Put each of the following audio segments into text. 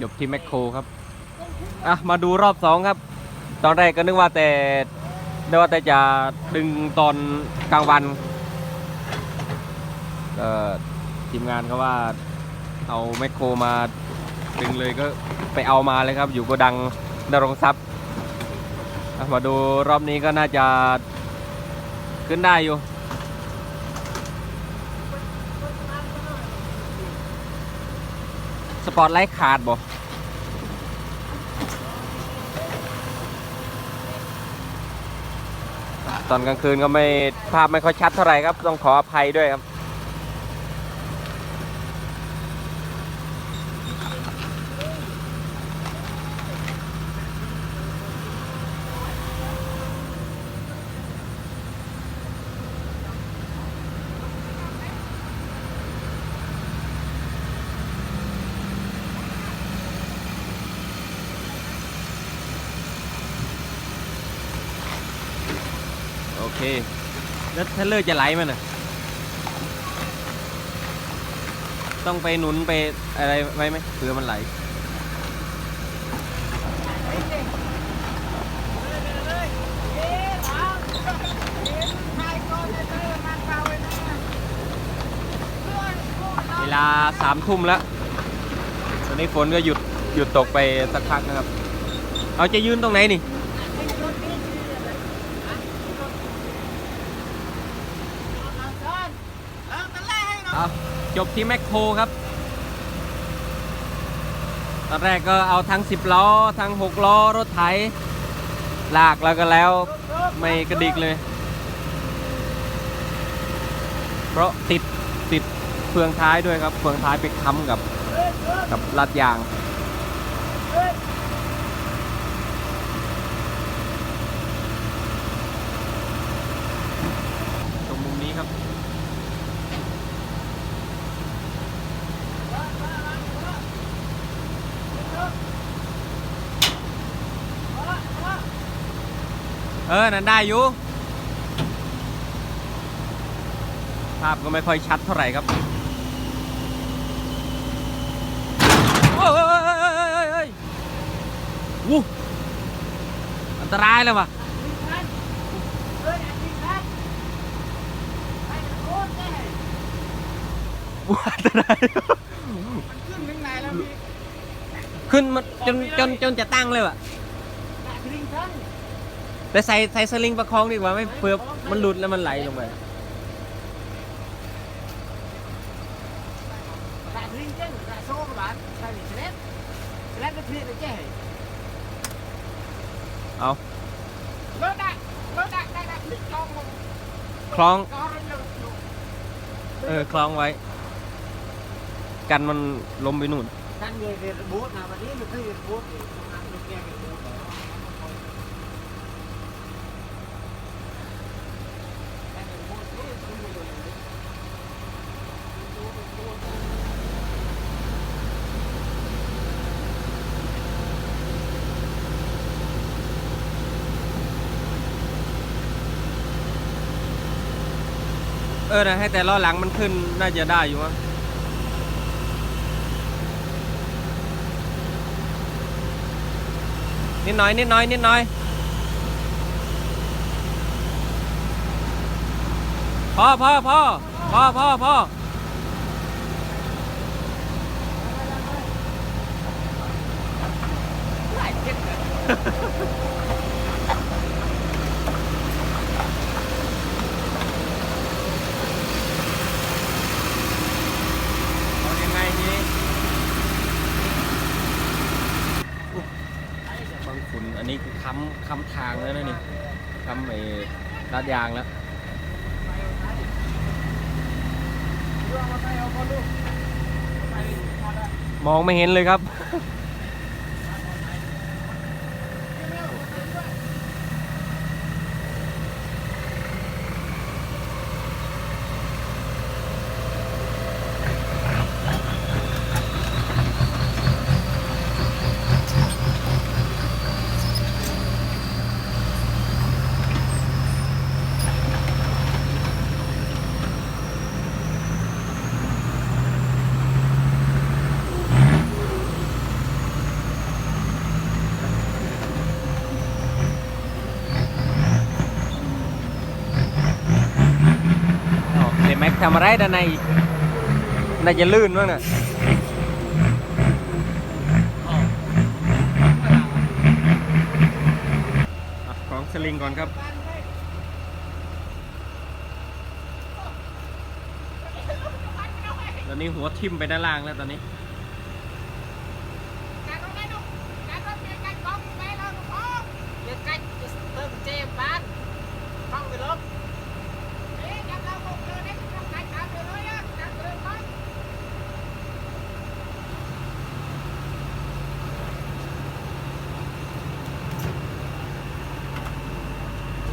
จบที่แมคโครครับ อะ มาดูรอบสองครับ ตอนแรกก็นึกว่าแต่นึกว่าแต่จะดึงตอนกลางวันเอ่อทีมงานเขาว่าเอาแมคโครมาดึงเลยก็ไปเอามาเลยครับ อยู่โกดังนรงทรัพย์มาดูรอบนี้ก็น่าจะขึ้นได้อยู่ สปอร์ตไลท์ขาดบ่ตอนกลางคืนก็ไม่ภาพไม่ค่อยชัดเท่าไหร่ครับ ต้องขออภัยด้วยครับ อเค แล้วเทเลอร์จะไหลมันอะ ต้องไปหนุนไปอะไรไว้ไหมเผื่อมันไหลเวลาสามทุ่มแล้วตอนนี้ฝนก็หยุดหยุดตกไปสักพักนะครับ เอาจะยืนตรงไหนนี่ เอาจบที่แมคโครครับ ตอนแรกก็เอาทั้ง 10 ล้อ ทั้ง 6 ล้อ รถไถ ลากแล้วก็แล้วไม่กระดิกเลย เพราะติดติดเฟืองท้ายด้วยครับ เฟืองท้ายไปค้ำกับกับลัดยาง ตรงมุมนี้ครับ เออ นั่นได้อยู่ ภาพก็ไม่ค่อยชัดเท่าไหร่ครับโอ้ยวู้อันตรายเลยว่ะอันตรายขึ้นถึงไหนแล้วพี่ ขึ้นมาจนจนจนจะตั้งเลยว่ะ แต่ใส่ใส่สลิงประคองดีกว่าไม่เผื่อมันหลุดแล้วมันไหลลงไปเอาคล้อง เออ คล้องไว้ กันมันล้มไปนู่นท่านเงยเรียนบูธนะวันนี้มันคือเรียนบูธอบูธแล้วท่านเรียนบูธนี่คือเรียนบูธ เออนะให้แต่ล้อหลังมันขึ้นน่าจะได้อยู่มั้งนิดหน่อยนิดหน่อยนิดหน่อยพ่อพ่อพ่อพ่อพ่อพ่อเอายังไงทีนี้อุ๊ยบางฝุ่นอันนี้ ค้ำค้ำทางแล้วนะนี่ค้ำไอ้ลาดยางแล้วมองไม่เห็นเลยครับ โทำอะไรด้านในน่าจะลื่นมั้งน่ะอะของสลิงก่อนครับตอนนี้หัวทิ่มไปด้านล่างแล้วตอนนี้ การต้องได้ดูการต้องเปลี่ยนการกองไปแล้วลูกพ่อเปลี่ยนการจะเติมเจมบ้านต้องไปลบเอ๊ะยังเราคงเจอได้ทำการตามไปเลยอะการเดินบ้าน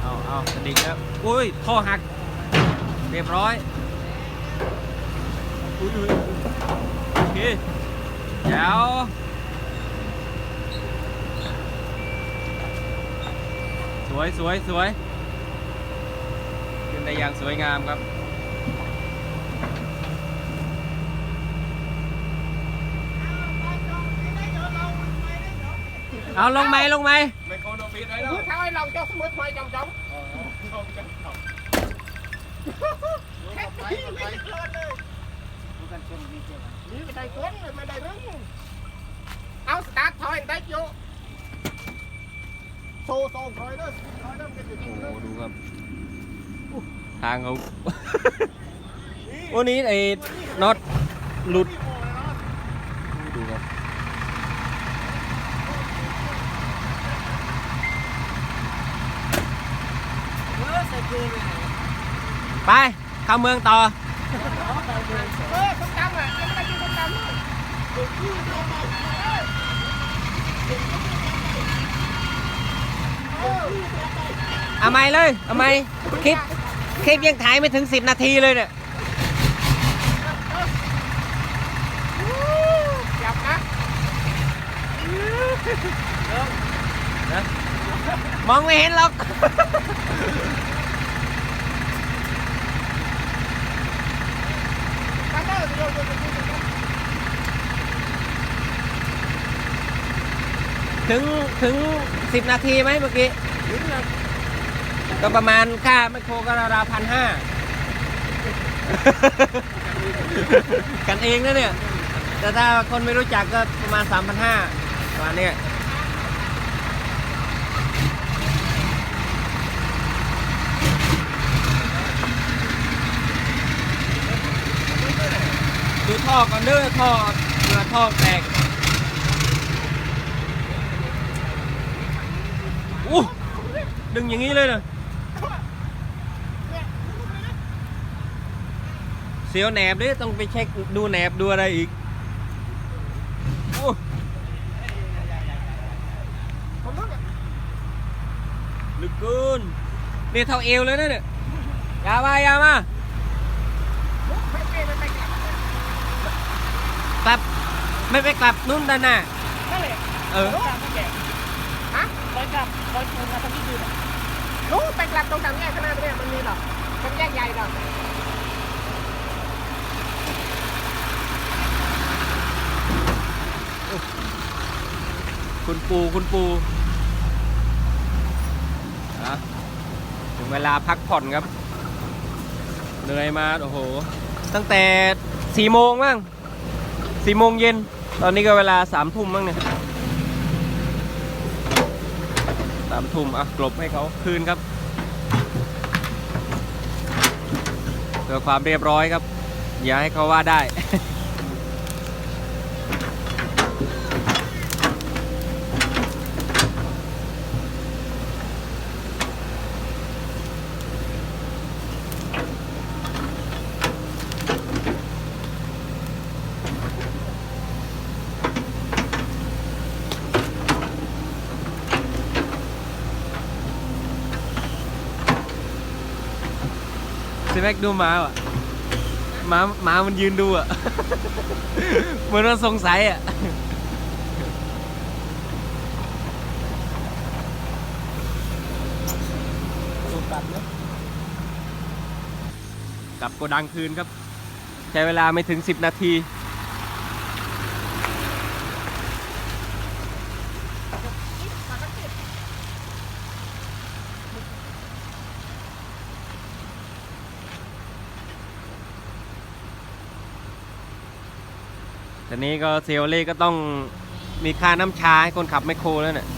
เอาเอากระดิ่งแล้วอุ้ยท่อหัก เรียบร้อยอุ้ยอุ้ยโอเคแจ๋วสวยสวยสวยขึ้นได้อย่างสวยงามครับเอาลงไหมลงไหมไม่เขาโดนปิดไว้แล้วพูดเท้าให้ลองเจ้าสมุดถอยจองจองแค่นี้ไม่ได้ เพลินเลยนี่ไม่ได้ก้นไม่ได้รึงเอาสตาร์ทถอยได้โยโซ่โซ่ถอยเด้อถอยเด้อมันจะอยู่โอ้เด้อดูครับ ทางเขา วันนี้ไอ้น็อตหลุดครับ เออใส่เกลือเลย ไป เข้าเมืองต่อเออคนดำอะยังไม่ได้กินคนดำเลยเอาไม่เลยเอาไม่คลิปคลิปยังถ่ายไม่ถึง 10 นาทีเลยเนี่ยจับนะมองไม่เห็นหรอก มาเด้อโยนโยนโยนโยน ถึงถึง10นาทีไหมเมื่อกี้ก็ประมาณค่าไมโครก็ราวๆพันห้า กันเองนะเนี่ย แต่ถ้าคนไม่รู้จักก็ประมาณ3,500ประมาณเนี้ยดู ท่อก่อนเด้อท่อเรือท่อแตกอู้ดึงอย่างนี้เลยนะเสียวแหนบดิต้องไปเช็คดูแหนบดูอะไรอีกโอ้คนนู้นอะลึกเกินนี่เท่าเอวเลยนะเนี่ยอยามาอยามา ไม่ไปไม่ไปกลับ กลับ ไม่ไปกลับนู่นด้านหน้า นั่นแหละเออฮะไปกลับไปกลับมาทางนี้ดูหน่อยรู้ไปกลับตรงทางแยกข้างหน้าตรงเนี้ยมันมีหรอกมันแยกใหญ่หรอกคุณปูคุณปูอะถึงเวลาพักผ่อนครับ เหนื่อยมา โอ้โห ตั้งแต่สี่โมงมั้งสี่โมงเย็น ตอนนี้ก็เวลาสามทุ่มมั้งเนี่ยสามทุ่มอะกลบให้เขาคืนครับเพื่อความเรียบร้อยครับ อย่าให้เขาว่าได้ ซีแม็กดูหมาอะหมาหมามันยืนดูอะ เหมือนมันสงสัยอะกลับโกดังคืนครับ ใช้เวลาไม่ถึง 10 นาที แต่นี้ก็เซลเล่ก็ต้องมีค่าน้ำชาให้คนขับไมโครแล้วเนี่ย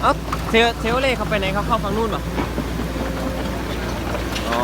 เอ้าเซลเซลเล่เขาไปไหนเขาเข้าฝั่งนู่นเหรอ อ๋อ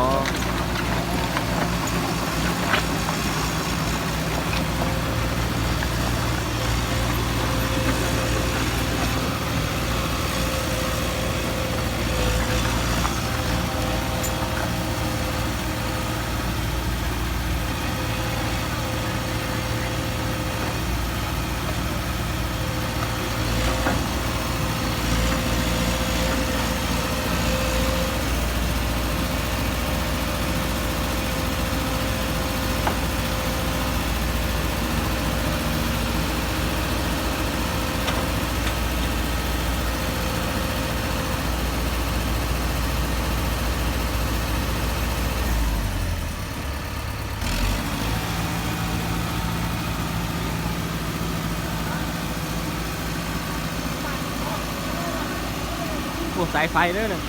วกสายไฟด้วยนะ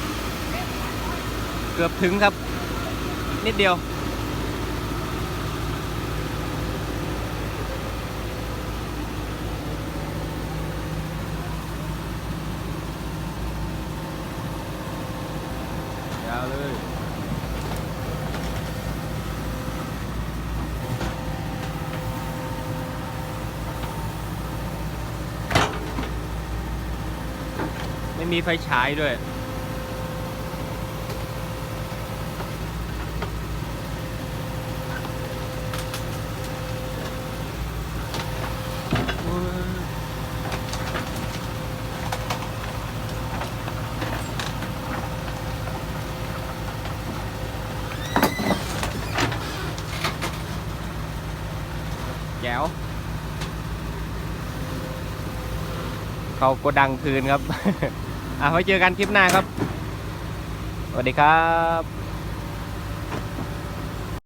เกือบถึงครับ นิดเดียว ยาวเลย ไม่ มีไฟฉายด้วย แจ๋ว เขาโกดังคืนครับ อะไว้เจอกันคลิปหน้าครับ สวัสดีครับ